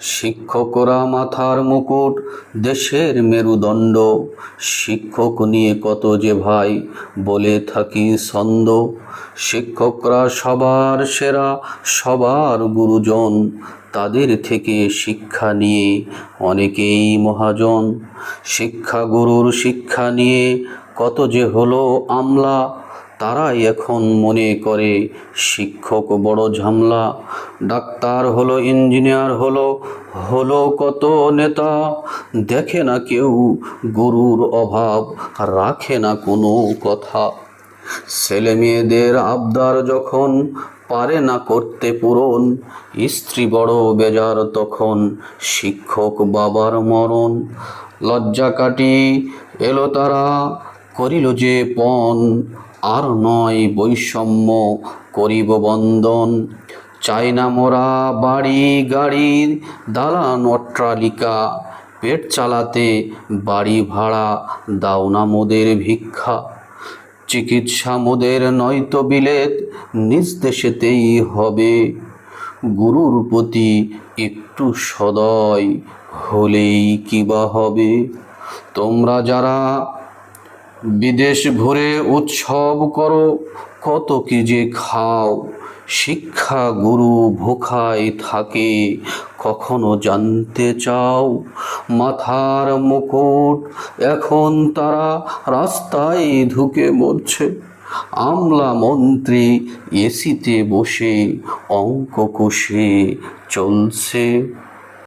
শিক্ষকরা মাথার মুকুট, দেশের মেরুদণ্ড। শিক্ষক নিয়ে কত যে ভাই, বলে থাকি ছন্দ। শিক্ষকরা সবার সেরা, সবার গুরুজন। তাদের থেকে শিক্ষা নিয়ে অনেকেই মহাজন। শিক্ষা গুরুর শিক্ষা নিয়ে কত যে হলো আমলা। তারাই এখন মনে করে, শিক্ষক বড় ঝামলা। ডাক্তার হলো, ইঞ্জিনিয়ার হলো হলো কত নেতা। দেখে না কেউ গুরুর অভাব, রাখে না কোনো কথা। ছেলে মেয়েদের আবদার যখন পারে না করতে পূরণ, স্ত্রী বড় বেজার তখন শিক্ষক বাবার মরণ। লজ্জা কাটি এলো তারা করিল যে পণ, আর নয় বৈষম্য করিব বন্দন চাই না মোরা বাড়ি গাড়ির দালান অট্টালিকা, পেট চালাতে বাড়ি ভাড়া দাও না মোদের ভিক্ষা। চিকিৎসা মোদের নয়তো বিলেত, নিজ দেশেতেই হবে। গুরুর প্রতি একটু সদয় হলেই কিবা হবে? তোমরা যারা বিদেশ ঘুরে উৎসব করো, কত কি যে খাও, শিক্ষা গুরু ভোখায় থাকে, কখনো জানতে চাও? মাথার মুকুট এখন তারা রাস্তায় ঢুকে মরছে আমলা মন্ত্রী এসিতে বসে অঙ্ক কষে চলছে।